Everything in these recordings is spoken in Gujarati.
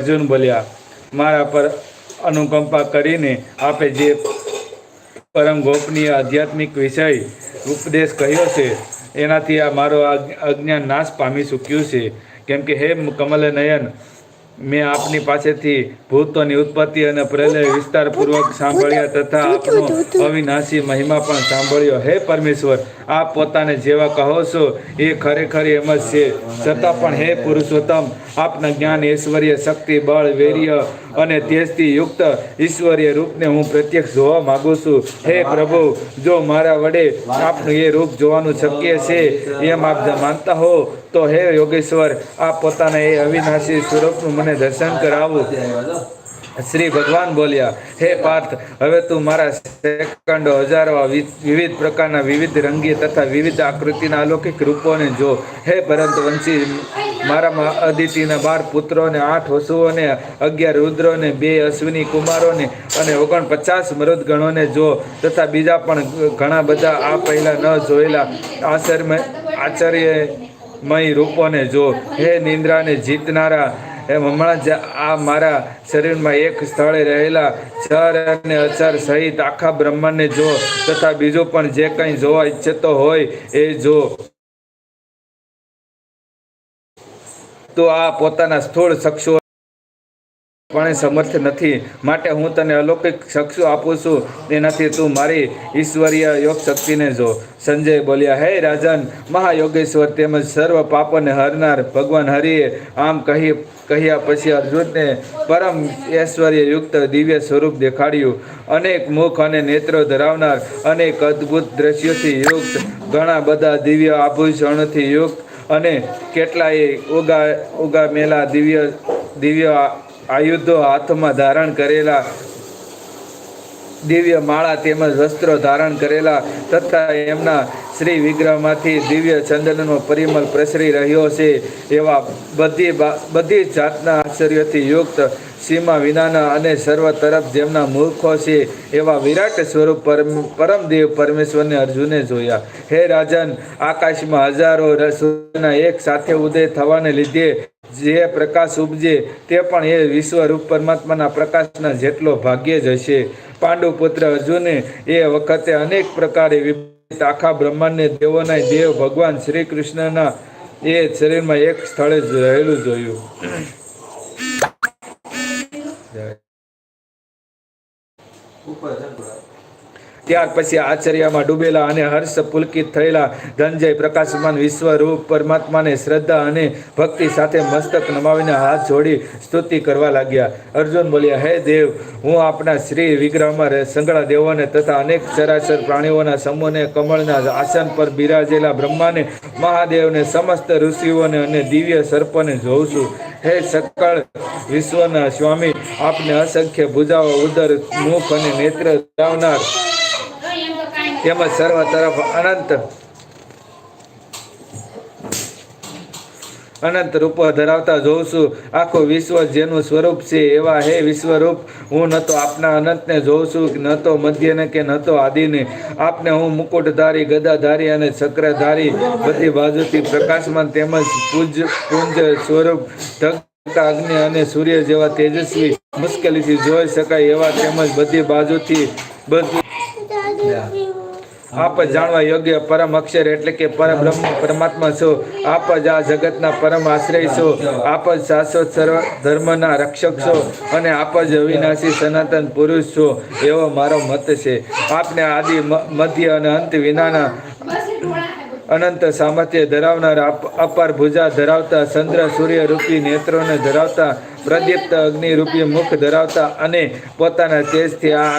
અર્જુન બોલ્યા, મારા પર અનુકંપા કરીને આપે જે પરમ ગોપનીય આધ્યાત્મિક વિષય ઉપદેશ કહ્યો છે, એનાથી આ મારો અજ્ઞાન નાશ પામી ચૂક્યું છે. કેમ કે હે કમલ નયન મેં આપની પાસેથી ભૂતોની ઉત્પત્તિ અને પ્રલય વિસ્તારપૂર્વક સાંભળ્યા તથા આપનો અવિનાશી મહિમા પણ સાંભળ્યો. હે પરમેશ્વર આપ પોતાને જેવા કહો છો, એ ખરેખર એમ જ છે. છતાં પણ હે પુરુષોત્તમ, આપના જ્ઞાન ઐશ્વર્ય, શક્તિ, બળ, વીર્ય અને તેજથી યુક્ત ઈશ્વરીય રૂપને હું પ્રત્યક્ષ જોવા માંગુ છું. હે પ્રભુ, જો મારા વડે આપનું એ રૂપ જોવાનું શક્ય છે, એમ આપ માનતા હો, તો હે યોગેશ્વર, આપ પોતાના એ અવિનાશી સ્વરૂપનું મને દર્શન કરાવો. શ્રી ભગવાન બોલ્યા, હે પાર્થ, હવે તું મારા સેકન્ડો હજારો વિવિધ પ્રકારના વિવિધ રંગી તથા વિવિધ આકૃતિના અલૌકિક રૂપોને જો. હે પરંતુ વંશી મારામાં અદિતિના બાર પુત્રોને, આઠ વસુઓને, અગિયાર રુદ્રોને, બે અશ્વિની કુમારોને અને ઓગણપચાસ મૃદગણોને જો. તથા બીજા પણ ઘણા બધા આ પહેલા ન જોયેલા આશ્ચર્ય આશ્ચર્યમય રૂપોને જો. હે નિંદ્રાને જીતનારા એમ હમણાં જ આ મારા શરીરમાં એક સ્થળે રહેલા ચર અને અચર સહિત આખા બ્રહ્માંડને જો તથા બીજું પણ જે કંઈ જોવા ઈચ્છતો હોય એ જો. તો આ પોતાના સ્થૂળ શખ્સો પણ સમર્થ નથી. માટે હું તને અલૌકિક શખ્સો આપું છું. તેનાથી તું મારી ઈશ્વરીય યોગ શક્તિને જો. સંજય બોલ્યા, હે રાજન, મહાયોગેશ્વર તેમજ સર્વ પાપને હરનાર ભગવાન હરિએ આમ કહી, કહ્યા પછી અર્જુનને પરમ ઐશ્વર્ય યુક્ત દિવ્ય સ્વરૂપ દેખાડ્યું. અનેક મુખ અને નેત્રો ધરાવનાર, અનેક અદ્ભુત દ્રશ્યોથી યુક્ત, ઘણા બધા દિવ્ય આભૂષણથી યુક્ત અને કેટલાય ઉગા ઉગા મેલા દિવ્ય દિવ્ય આયુધો હાથમાં ધારણ કરેલા, દિવ્ય માળા તેમજ વસ્ત્રો ધારણ કરેલા તથા એમના શ્રી વિગ્રહમાંથી દિવ્ય ચંદનનો પરિમળ પ્રસરી રહ્યો છે. એવા બધી બધી જાતના આશ્ચર્યથી યુક્ત સીમા વિનાના અને સર્વ તરફ જેમના મૂર્ખો છે, એવા વિરાટ સ્વરૂપ પરમ, પરમદેવ પરમેશ્વરને અર્જુને જોયા. હે રાજન, આકાશમાં હજારો સૂર્યના એક સાથે ઉદય થવાને લીધે જે પ્રકાશ ઉપજે તે પણ એ વિશ્વરૂપ પરમાત્માના પ્રકાશના જેટલો ભાગ્ય જ હશે પાંડુ પુત્ર અર્જુને એ વખતે અનેક પ્રકારે વિપરીત આખા બ્રહ્માંડને દેવોના દેવ ભગવાન શ્રી કૃષ્ણના એ શરીરમાં એક સ્થળે જ રહેલું જોયું જય. ત્યાર પછી આશ્ચર્યમાં ડૂબેલા અને હર્ષ પુલકિત થયેલા ધનજય પ્રકાશમાન વિશ્વરૂપ પરમાત્માને શ્રદ્ધા અને ભક્તિ સાથે મસ્તક નમાવીને હાથ જોડી સ્તુતિ કરવા લાગ્યા. અર્જુન બોલ્યા, હે દેવ, હું આપણા શ્રી વિગ્રહમાં સંગળા દેવોને તથા અનેક ચરાચર પ્રાણીઓના સમૂહને કમળના આસન પર બિરાજેલા બ્રહ્માને, મહાદેવને, સમસ્ત ઋષિઓને અને દિવ્ય સર્પને જોઉં છું. હે સકળ વિશ્વના સ્વામી, આપને અસંખ્ય ભુજાઓ, ઉદર, મુખ અને નેત્ર ધરાવનાર તેમજ સર્વ તરફ અનંત. અનંત રૂપો ધરાવતા જોઉં છું. આખું વિશ્વ જેનું સ્વરૂપ છે એવા હે વિશ્વરૂપ. હું ન તો આપના અનંતને જોઉં છું ન તો મધ્યને કે ન તો આદિને. આપને હું મુકુટધારી ગદાધારી અને ચક્રધારી બધી બાજુથી પ્રકાશમાન તેમજ પૂજ પુંજ સ્વરૂપ ધગતા અગ્નિ અને સૂર્ય જેવા તેજસ્વી મુશ્કેલીથી જોઈ શકાય એવા તેમજ બધી બાજુથી બધું આપ જાણવા યોગ્ય પરમ અક્ષર એટલે કે પરબ્રહ્મ પરમાત્મા છો. આપ જ આ જગતના પરમ આશ્રય છો. આપ જ શાશ્વત સર્વ ધર્મના રક્ષક છો અને આપ જ અવિનાશી સનાતન પુરુષ છો. એવો મારો મત છે. આપને આદિ મધ્ય અને અંત વિનાના અનંત સામર્થ્ય ધરાવનાર અપાર ભુજા ધરાવતા ચંદ્ર, સૂર્ય રૂપી નેત્રોને ધરાવતા પ્રદીપ્ત અગ્નિ રૂપી મુખ ધરાવતા અને પોતાના તેજથી આ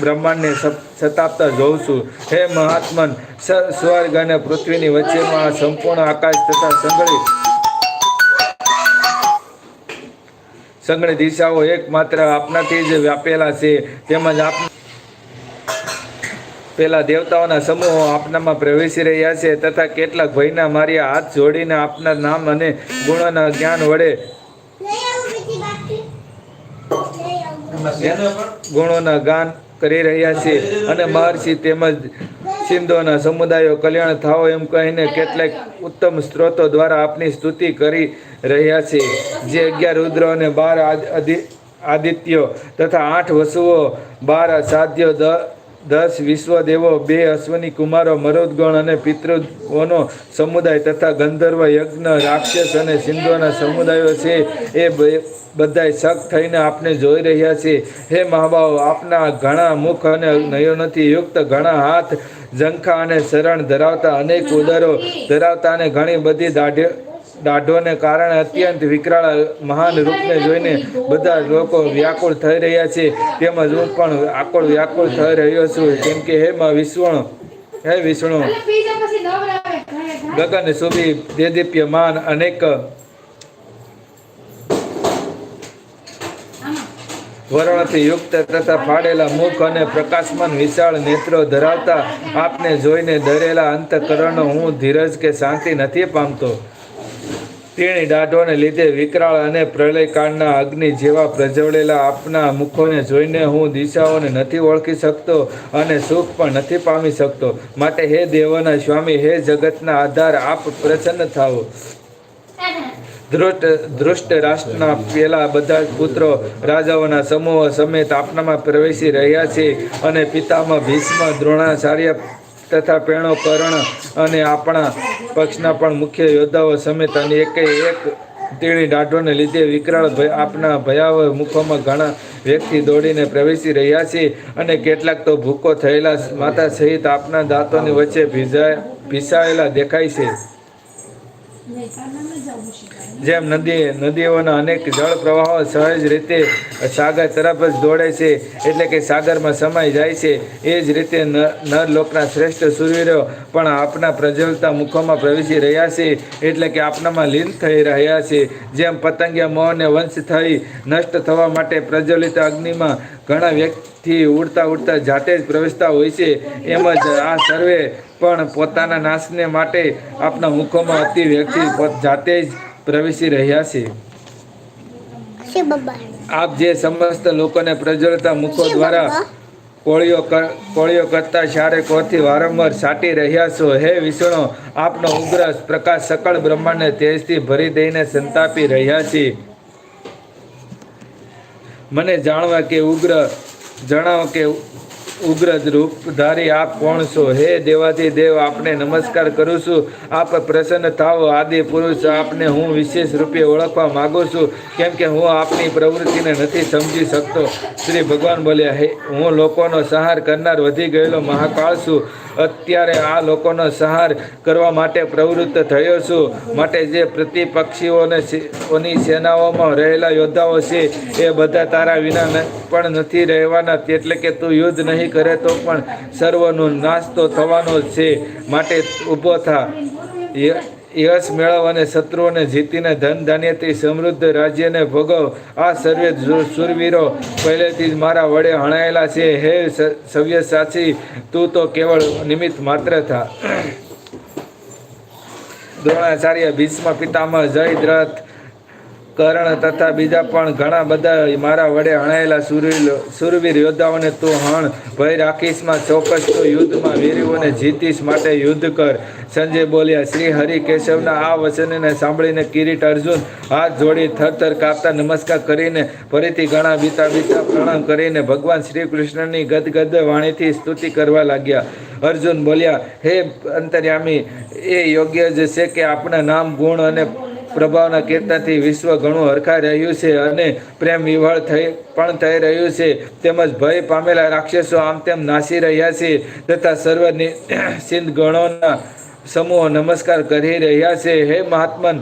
બ્રહ્માંડને સપ- સતાપતા જોઉં છું. હે મહાત્મન સ- સ્વર્ગ અને પૃથ્વીની વચ્ચેમાં સંપૂર્ણ આકાશ તથા સંગળી સંગળી દિશાઓ એકમાત્ર આપનાથી જ વ્યાપેલા છે. તેમજ આપ પેલા દેવતાઓના સમૂહો આપનામાં પ્રવેશી રહ્યા છે તથા કેટલાક ભયના માર્યા હાથ જોડીને આપના નામ અને ગુણોના જ્ઞાન વડે ગુણોના ગાન કરી રહ્યા છે અને મહર્ષિ તેમજ સિંધોના સમુદાયો કલ્યાણ થાઓ એમ કહીને કેટલાક ઉત્તમ સ્ત્રોતો દ્વારા આપની સ્તુતિ કરી રહ્યા છે. જે અગિયાર રુદ્ર અને બાર આદ- આદિત્યો તથા આઠ વસુઓ, બાર સાધ્યો દસ વિશ્વદેવો, બે અશ્વની કુમારો, મરોદગણ અને પિતૃઓનો સમુદાય તથા ગંધર્વ, યજ્ઞ, રાક્ષસ અને સિંધુઓના સમુદાયો છે. એ બધાય શક થઈને આપને જોઈ રહ્યા છે. હે મહાભાવ, આપના ઘણા મુખ અને નયનોથી યુક્ત ઘણા હાથ, ઝંખા અને શરણ ધરાવતા અનેક ઉદરો ધરાવતા અને ઘણી બધી દાઢે દાઢોને કારણે અત્યંત વિકરાળ મહાન રૂપને જોઈને બધા લોકો વ્યાકુળ થઈ રહ્યા છે. તેમજ હું પણ આકુળ વ્યાકુળ થઈ રહ્યો છું. કેમ કે હે માં વિષ્ણુ, હે વિષ્ણુ. ગગન સુબી દેદીપ્યમાન અનેક વરણથી યુક્ત તથા ફાડેલા મુખ અને પ્રકાશમાન વિશાળ નેત્રો ધરાવતા આપને જોઈને ડરેલા અંતકરણનો હું ધીરજ કે શાંતિ નથી પામતો. તેણી દાઢોને લીધે વિકરાળ અને પ્રલયકાળના અગ્નિ જેવા પ્રજવળેલા આપના મુખોને જોઈને હું દિશાઓને નથી ઓળખી શકતો અને સુખ પણ નથી પામી શકતો. માટે હે દેવોના સ્વામી, હે જગતના આધાર, આપ પ્રસન્ન થાઓ. ધૃષ્ટ ધૃષ્ટ રાષ્ટ્રના પેલા બધા પુત્રો રાજાઓના સમૂહ સમેત આપનામાં પ્રવેશી રહ્યા છે અને પિતામાં ભીષ્મ, દ્રોણાચાર્ય તથા પેણો કરણ અને આપણા પક્ષના પણ મુખ્ય યોદ્ધાઓ સમેત અને એકે એક તેણી દાઢોને લીધે વિકરાળ આપના ભયાવહ મુખોમાં ઘણા વ્યક્તિ દોડીને પ્રવેશી રહ્યા છે અને કેટલાક તો ભૂકો થયેલા માતા સહિત આપના દાંતોની વચ્ચે ભીજાય ભીસાયેલા દેખાય છે. જેમ નદી, નદીઓના અનેક જળ પ્રવાહો સહજ રીતે સાગર તરફ જ દોડે છે, એટલે કે સાગરમાં સમાઈ જાય છે. એ જ રીતે ન- નરલોકના શ્રેષ્ઠ સૂર્યરો પણ આપના પ્રજ્વલતા મુખોમાં પ્રવેશી રહ્યા છે, એટલે કે આપનામાં લીન થઈ રહ્યા છે. જેમ પતંગિયા મોહને વંશ થઈ નષ્ટ થવા માટે પ્રજ્વલિત અગ્નિમાં ઘણા વ્યક્તિ ઉડતા ઉડતા જાતે જ પ્રવેશતા હોય છે, એમ જ આ સર્વે પણ પોતાના નાશને માટે આપના મુખોમાં અતિ વ્યક્તિ જાતે જ પ્રવેશી રહ્યા છે. આપ જે સમસ્ત લોકોને પ્રજ્વલતા મુખો દ્વારા કોળીઓ કોળીઓ કરતા શારેકોથી વારંવાર સાટી રહ્યા છો. હે વિષ્ણુ આપનો ઉગ્ર પ્રકાશ સકળ બ્રહ્માંડને તેજથી ભરી દઈને સંતાપી રહ્યા છે. મને જાણવા કે ઉગ્ર જણાવો કે ઉગ્ર રૂપધારી આપ કોણ છો? હે દેવાથી દેવ, આપને નમસ્કાર કરું છું. આપ પ્રસન્ન થાવ આદિ પુરુષ, આપને હું વિશેષ રૂપે ઓળખવા માગું છું. કેમ કે હું આપની પ્રવૃત્તિને નથી સમજી શકતો. શ્રી ભગવાન બોલ્યા, હે, હું લોકોનો સહાર કરનાર વધી ગયેલો મહાકાળ છું. અત્યારે આ લોકોનો સહાર કરવા માટે પ્રવૃત્ત થયો છું. માટે જે પ્રતિપક્ષીઓને ઓની સેનાઓમાં રહેલા યોદ્ધાઓ છે, એ બધા તારા વિના પણ નથી રહેવાના. એટલે કે તું યુદ્ધ નહીં કરે તો પણ સર્વનો નાશ તો થવાનો છે. માટે ઊભો થા. યશ મેળવ અને શત્રુઓને જીતીને ધન ધાન્યથી સમૃદ્ધ રાજ્યને ભોગવ. આ સર્વે સુરવીરો પહેલેથી જ મારા વડે હણાયેલા છે. હે સવ્ય સાચી તું તો કેવળ નિમિત્ત માત્ર થા. દ્રોણાચાર્ય ભીષ્મ પિતામહ જયદ્રથ કર્ણ તથા બીજા પણ ઘણા બધા મારા વડે હણાયેલા સુરવીર સુરવીર યોદ્ધાઓને તું હણ. ભય રાખીશમાં, ચોક્કસ તું યુદ્ધમાં વીરોને જીતીશ માટે યુદ્ધ કર. સંજય બોલ્યા, શ્રી હરિ કેશવના આ વચનને સાંભળીને કિરીટ અર્જુન હાથ જોડી થરથર કાપતા નમસ્કાર કરીને ફરીથી ઘણા બીતા બીતા પ્રણામ કરીને ભગવાન શ્રી કૃષ્ણની ગદગદ વાણીથી સ્તુતિ કરવા લાગ્યા. અર્જુન બોલ્યા, હે અંતર્યામી, એ યોગ્ય જ છે કે આપણા નામ ગુણ અને પ્રભાવના કીર્તનથી વિશ્વ ઘણું હરખાઈ રહ્યું છે અને પ્રેમ વિવળ થઈ પણ થઈ રહ્યું છે. તેમજ ભય પામેલા રાક્ષસો આમ તેમ નાસી રહ્યા છે તથા સર્વ સિંધ ગણોના સમૂહ નમસ્કાર કરી રહ્યા છે. હે મહાત્મન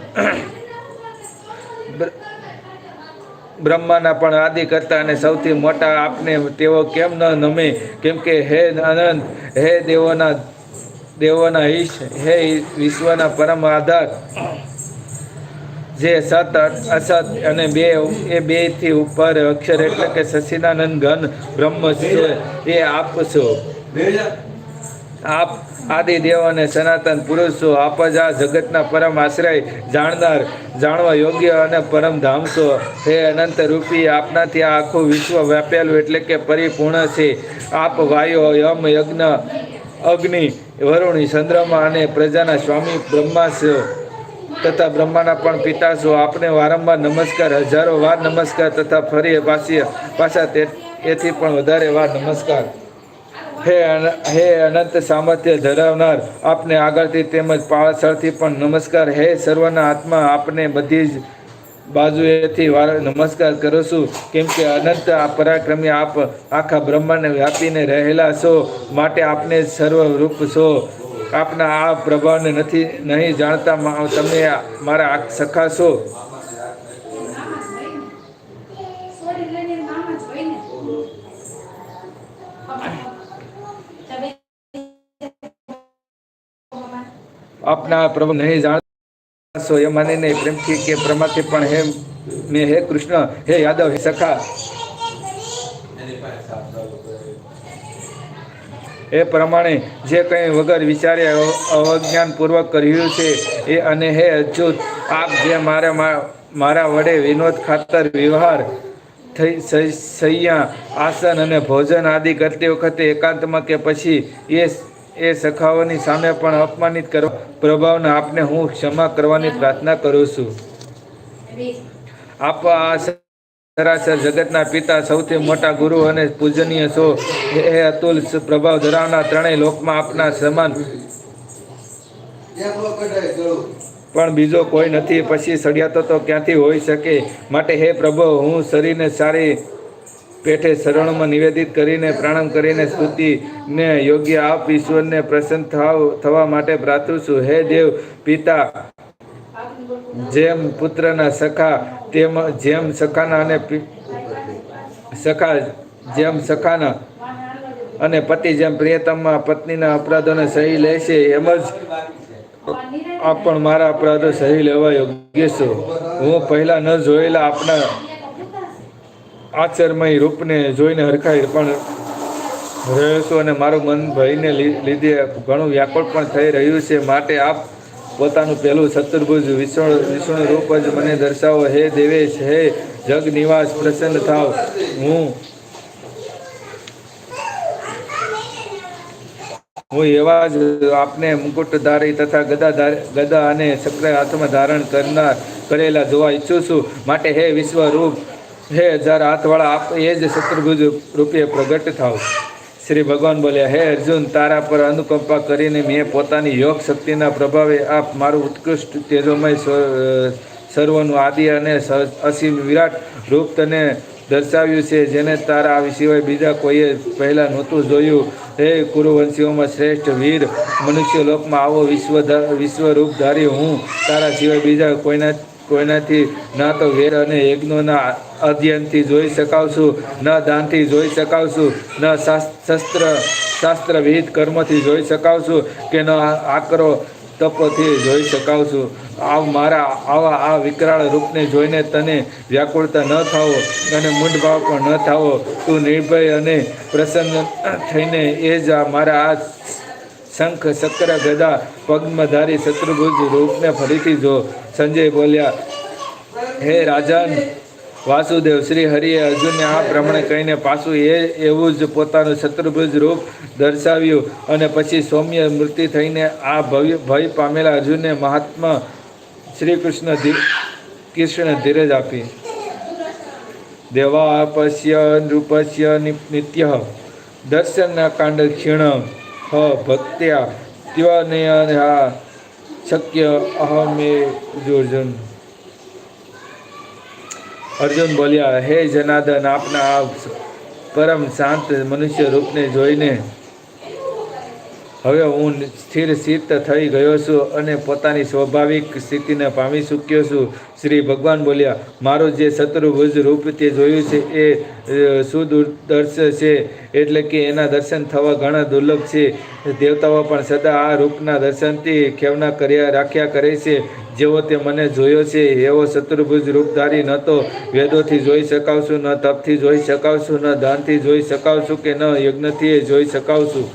બ્રહ્માના પણ આદિ કરતા અને સૌથી મોટા આપને તેઓ કેમ ન નમે? કેમ કે હે અનંત, હે દેવોના દેવોના ઈશ, હે વિશ્વના પરમ આધાર જે સત અસત અને બે એ બેથી ઉપર અક્ષર એટલે કે સચિદાનંદ ઘન બ્રહ્મ છે, એ આપ છો. આપ આદિ દેવ અને સનાતન પુરુષ આપ જ આ જગતના પરમ આશ્રય જાણનાર, જાણવા યોગ્ય અને પરમ ધામ છો. હે અનંત રૂપી, આપનાથી આ આખું વિશ્વ વ્યાપેલું એટલે કે પરિપૂર્ણ છે. આપ વાયુ યમ યજ્ઞ, અગ્નિ, વરુણી ચંદ્રમા અને પ્રજાના સ્વામી બ્રહ્મા છો. તથા બ્રહ્માના પણ પિતા છો. આપને વારંવાર નમસ્કાર, હજારો વાર નમસ્કાર તથા ફરી પાછી પાછા તે એથી પણ વધારે વાર નમસ્કાર. હે હે અનંત સામર્થ્ય ધરાવનાર, આપને આગળથી તેમજ પાછળથી પણ નમસ્કાર. હે સર્વના આત્મા, આપને બધી જ બાજુએથી વાર નમસ્કાર કરું છું. કેમ કે અનંત પરાક્રમી આપ આખા બ્રહ્માંડને વ્યાપીને રહેલા છો. માટે આપને સર્વરૂપ છો. આપના આ પ્રભાવને નથી, નહીં જાણતા તમે મારા સખા છો. આપના પ્રભુ નહીં જાણતા એ નહીં પ્રેમથી કે પ્રમાથી પણ હે મેં હે કૃષ્ણ, હે યાદવ, હે સખા. એ પ્રમાણે જે કંઈ વગર વિચારે અવજ્ઞાનપૂર્વક કર્યું છે એ અને હે અચ્યુત આપ જે મારા મારા વડે વિનોદ ખાતર વ્યવહાર થઈ સૈયા આસન અને ભોજન આદિ કરતી વખતે એકાંતમાં કે પછી એ એ સખાઓની સામે પણ અપમાનિત કરવા પ્રભાવને આપને હું ક્ષમા કરવાની પ્રાર્થના કરું છું. આપ આ સરાસર જગતના પિતા સૌથી મોટા ગુરુ અને પૂજનીય છો. એ અતુલ પ્રભાવ ધરાવનાર ત્રણેય લોકમાં આપના સમાન. પણ બીજો કોઈ નથી. પછી સળિયાતો તો ક્યાંથી હોઈ શકે? માટે હે પ્રભુ, હું શરીરને સારી પેઠે શરણમાં નિવેદિત કરીને પ્રણામ કરીને સ્તુતિને યોગ્ય આપ ઈશ્વરને પ્રસન્ન થવા માટે પ્રાર્થું છું. હે દેવ પિતા જેમ પુત્રના સખા, તેમ જેમ સખાના અને સખા, જેમ સખાના અને પતિ જેમ પ્રિયતમમાં પત્નીના અપરાધોને સહી લે છે, એમ જ આપ પણ મારા અપરાધો સહી લેવા યોગ્ય છો. હું પહેલા ન જોયેલા આપના આચરમય રૂપને જોઈને હરખાઈ પણ રહ્યો છું અને મારું મન ભયને લીધે ઘણું વ્યાકુળ પણ થઈ રહ્યું છે. માટે આપ પોતાનું પહેલું શત્રુભુજ વિષ્ણુ વિષ્ણુ રૂપ જ મને દર્શાવો. હે દેવેશ, હે જગ નિવાસ પ્રસન્ન થાવ. હું હું એવા જ આપને મુકુટધારી તથા ગદા ગદા અને ચક્ર હાથમાં ધારણ કરનાર, કરેલા જોવા ઈચ્છું છું. માટે હે વિશ્વરૂપ, હે હજાર હાથવાળા, આપ એ જ શત્રુભુજ રૂપે પ્રગટ થાવ. શ્રી ભગવાન બોલ્યા, હે અર્જુન, તારા પર અનુકંપા કરીને મેં પોતાની યોગ શક્તિના પ્રભાવે આપ મારું ઉત્કૃષ્ટ તેજોમય સર્વનું આદિ અને અસીમ વિરાટ રૂપ તને દર્શાવ્યું છે, જેને તારા સિવાય બીજા કોઈએ પહેલાં નહોતું જોયું. હે કુરુવંશીઓમાં શ્રેષ્ઠ વીર મનુષ્ય લોકમાં આવો વિશ્વ વિશ્વરૂપધારી હું. તારા સિવાય બીજા કોઈના કોઈનાથી ના તો વેદ અને યજ્ઞોના અધ્યયનથી જોઈ શકાવશું, ન દાનથી જોઈ શકાવશું, ન શાસ્ત્ર શસ્ત્ર શાસ્ત્ર વિહિત કર્મથી જોઈ શકાવશું કે ન આકરો તપોથી જોઈ શકાવશું. આવ મારા, આવા આ વિકરાળ રૂપને જોઈને તને વ્યાકુળતા ન થાવો અને મૂંઢભાવ પણ ન થાવો તું નિર્ભય અને પ્રસન્ન થઈને એ જ મારા આ શંખ ચક્ર ગદા પદ્મધારી શત્રુભુજ રૂપને ફરીથી જો સંજય બોલ્યા, હે રાજન, વાસુદેવ, શ્રી હરિએ અર્જુનને આ પ્રમાણે કહીને પાછું એ એવું જ પોતાનું શત્રુભુજ રૂપ દર્શાવ્યું અને પછી સૌમ્ય મૃત્યુ થઈને આ ભવ્ય, ભય પામેલા અર્જુનને મહાત્મા શ્રી કૃષ્ણ કૃષ્ણ ધીરજ આપી. દેવાપસ્ય નૃપસ્ય નિ- નિત્ય દર્શનના કાંડ ક્ષીણ હ ભક્ત્યા ત્યનયા શક્ય અહમે અર્જુન અર્જુન બોલ્યા, હે જનાર્દન, આપના આ પરમ શાંત મનુષ્ય રૂપને જોઈને હવે હું સ્થિર ચિત્ત થઈ ગયો છું અને પોતાની સ્વાભાવિક સ્થિતિને પામી ચૂક્યો છું. શ્રી ભગવાન બોલ્યા, મારું જે શત્રુભુજ રૂપ તે જોયું છે એ સુદૂરદર્શ છે, એટલે કે એના દર્શન થવા ઘણા દુર્લભ છે. દેવતાઓ પણ સદા આ રૂપના દર્શનથી ખેવના કર્યા, રાખ્યા કરે છે. જેવો તે મને જોયો છે, એવો શત્રુભુજ રૂપધારી ન તો વેદોથી જોઈ શકાવશું, ન તપથી જોઈ શકાવશું, ન દાનથી જોઈ શકાવશું કે ન યજ્ઞથી જોઈ શકાવશું.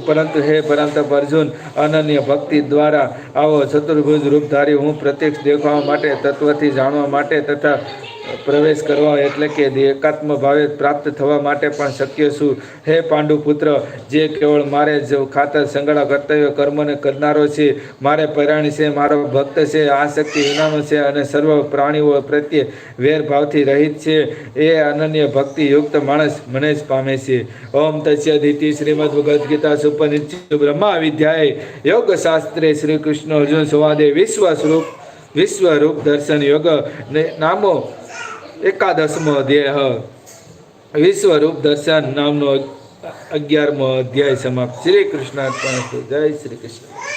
પરંતુ હે પરંતપ અર્જુન, અનન્ય ભક્તિ દ્વારા આવો ચતુર્ભુજ રૂપધારી હું પ્રત્યક્ષ દેખાવા માટે, તત્વથી જાણવા માટે તથા પ્રવેશ કરવા એટલે કે એકાત્મ ભાવે પ્રાપ્ત થવા માટે પણ શક્ય છું હે પાંડુ પુત્ર જે કેવળ મારે જ ખાતર સંગળા કર્તવ્ય કર્મને કરનારો છે, મારે પરાણી છે, મારો ભક્ત છે, આ શક્તિ વિનાનો છે અને સર્વ પ્રાણીઓ પ્રત્યે વેરભાવથી રહિત છે, એ અનન્ય ભક્તિ યુક્ત માણસ મને જ પામે છે. ઓમ તસ્યદિતિ શ્રીમદ ભગવદ્ ગીતા સુપનિત્ય બ્રહ્મા વિદ્યાએ યોગ શાસ્ત્રે શ્રી કૃષ્ણ અર્જુન સંવાદે વિશ્વ વિશ્વરૂપ દર્શન યોગ. નામો એકાદશમો અધ્યાય વિશ્વરૂપ દર્શન નામનો અગિયારમો અધ્યાય સમાપ્ત. શ્રી કૃષ્ણ અર્પણ જય શ્રી કૃષ્ણ.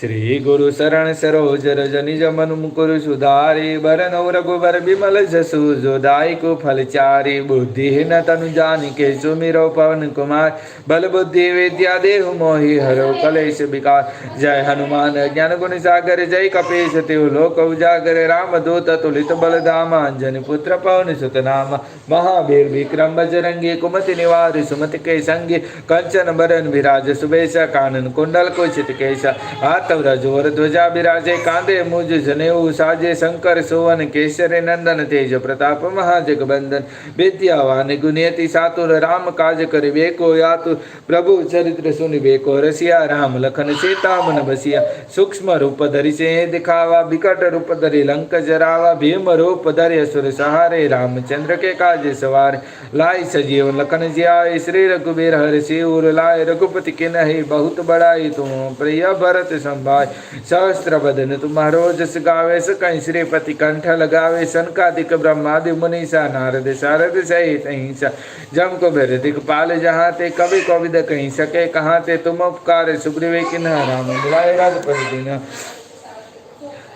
શ્રી ગુરુ શરણ સરોજ રજ નિજ મન મુકુર સુધારી બરનૌ રઘુબર બિમલ જસુ જોદાય કુ ફલચારી બુદ્ધિહીન તનુ જાનિકે સુમિરો પવન કુમાર, બલ બુદ્ધિ વિદ્યા દેહ મોહી હરો કલેશ વિકાર, જય હનુમાન જ્ઞાન ગુણ સાગર, જય કપીશ તેવ લોક ઉજાગર, રામ દૂત તુલિત બલ ધામ, અંજન પુત્ર પવન સુત નામ, મહાવીર વિક્રમ બજરંગી, કુમતિ નિવાર સુમતિ કે સંગી કંચન બરન વિરાજ સુબેશ કાનન કુંડલ કુચિત કેશ, હાથ કાસ્તવરજોર ધ્વજા બિરાજે કાંદે મુજ જનેવું સાજે શંકર સુવન કેસરે નંદન તેજ પ્રતાપ મહાજગબંદન બેદ્યાવાન ગુનેતિ સાતુર રામ કાજ કરી બેકો યાતુ પ્રભુ ચરિત્ર સુનિ બેકો રસિયા રામ લખન સીતામન બસિયા સૂક્ષ્મ રૂપ ધરી સે દિખાવા વિકટ રૂપ ધરી લંક જરાવા ભીમ રૂપ ધરી અસુર સહારે રામચંદ્ર કે કાજે સવારે લાય સજીવ લખન જ્યાય શ્રી રઘુબીર હર શિવ લાય રઘુપતિ કે નહીં बहुत बड़ाई तुम प्रिय भरत सम શંભાય સહસ્ત્ર બદન તુમારો જસ ગાવે સકઈ શ્રીપતિ કંઠ લગાવે સનકાદિક બ્રહ્માદિ મુનિષા નારદ શારદ સહિત અહિંસા. જમ કુબેર દિગપાલ જહાં તે કવિ કોવિદ કહી શકે, કહા તે તુમ ઉપકાર સુગ્રીવે કિન્હ રામ રાય રાજ પ્રતિદિન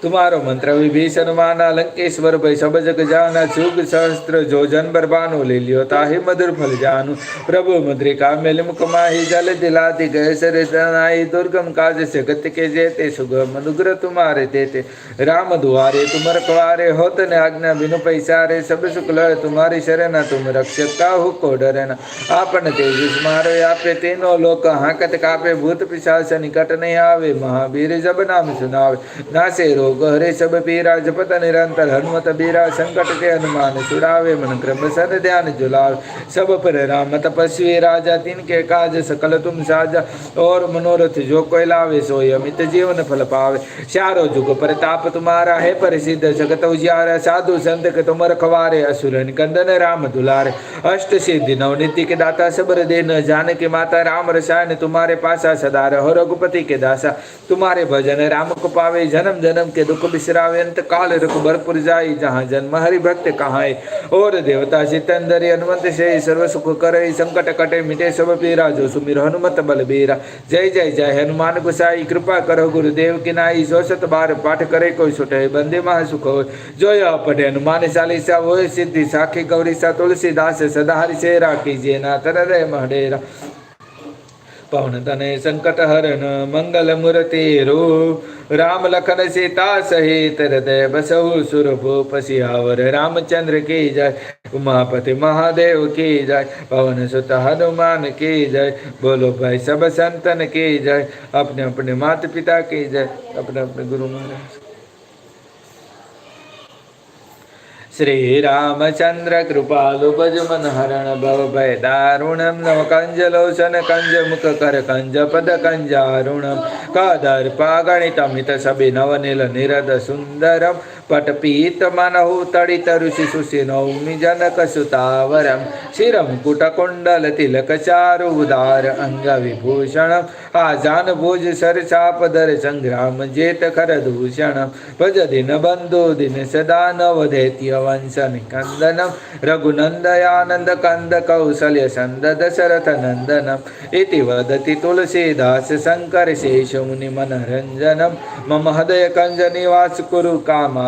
તુમારો મંત્ર વિભીષણ માના લંકેશ્વર ભય સબ જગ જાના જુગ સહસ્ત્ર જોજન બરબાનો લીલ્યો તાહે મધુર ફલ જાનુ. પ્રભુ મુદ્રિકા મેલિમ કમાહી જલ દિલાતી ગય સર સનાઈ દુર્ગમ કાજ જગત કે જે તે સુગમ અનુગ્ર તુમારે તે તે. રામ દુઆરે તુમર કવારે હોત ને આજ્ઞા બિનુ પૈસા રે સબ શુક્લ તુમારી શરણ તુમ રક્ષક કાહુ કો ડરેના આપણ તેજસ મારો આપે તેનો લોક હાકત કાપે ભૂત પિશાચ નિકટ નહીં આવે. મહાવીર જબ નામ સુનાવે. નાસે રોગ ગહરે સબ પીરા, જપત નિરંતર, હનુમત બીરા સંકટ કે હનુમાન છુડાવે મન ક્રમ સદ ધ્યાન જુલાવે. સબ પર રામ, તપસ્વી રાજા તિન કે કાજ, સકલ તુમ સાજા. ઓર મનોરથ જો કોઈ લાવે, સોય અમિત જીવન ફલ પાવે. ચારો જુગ પર તાપ તુમારા હે પ્રસિદ્ધ જગત ઉજ્યારા. સાધુ સંત કે તુમ રખવારે અસુરન કંદન રામ દુલારે. અષ્ટ સિદ્ધિ નવનીતિ કે દાતા સબર દે ન જાન કે માતા. રામ રસાયન તુમારે પાસા સદા રહો રઘુપતિ કે દાસા. તુમારે ભજન રામ કપાવે, જન્મ જન્મ કે के दुख बिसरावे अंत काल रघु भरपुर जाई जहाँ जन्म हरि भक्त कहाय और देवता सितंदरी हनुमत से सर्व सुख करे संकट कटे मिटे सब पीरा जो सुमिर हनुमत बल बीरा जय जय जय हनुमान गुसाई कृपा करो गुरुदेव की नाई सौ सत बार पाठ करे कोई सुटे बंदे महा सुख हो जो यह पढ़े हनुमान चालीसा वो सिद्धि साखी गौरी सा तुलसीदास सदा हरि से राखी नाथ हृदय महडेरा पवन तने संकट हरण मंगल मूर्ति रूप राम लखन सीता सहित हृदय बसहु सुरभूप सियावर रामचंद्र की जय उमापति महादेव की जय पवन सुत हनुमान की जय बोलो भाई सब संतन की जय अपने अपने माता पिता की जय अपने अपने गुरु महाराज శ్రీరామచంద్ర కృపాలు భజమన హరణ భవభయ దారుణం నవ కంజలోచన కంజ ముఖ కర కంజ పద కంజారుణం కదర్పాగణితమిత సభి నవనిల నిరద సుందరం गणितमित सभि नवनील निरद सुंदरम पट पीत मनहु तड़ित ऋषि सुषि नौमि जनक सुतावरम शिरम कुट कुंडल तिलक चारु उदार अंग विभूषणम आजान भुज सर चाप दर संग्राम जेत खर दूषणम भज दिन बंधु दिन सदा नवधेत्य वंश निकंदनम रघुनंदयानंद कंद कौसल्य संद दशरथ नंदनम इति वदति तुलसीदास शंकर शेष मुनि मनरंजनम मम हृदय कंज निवास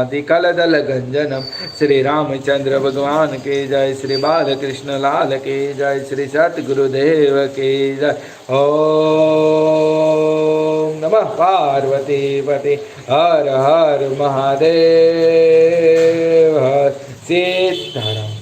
માંથી કલદલ ગંજનમ શ્રી રામચંદ્ર ભગવાન કે જય શ્રી બાલકૃષ્ણ લાલ કે જય શ્રી સદગુરુદેવ કે જય ઓ નમઃ પાર્વતી પતિ હર હર મહાદેવ સીતારામ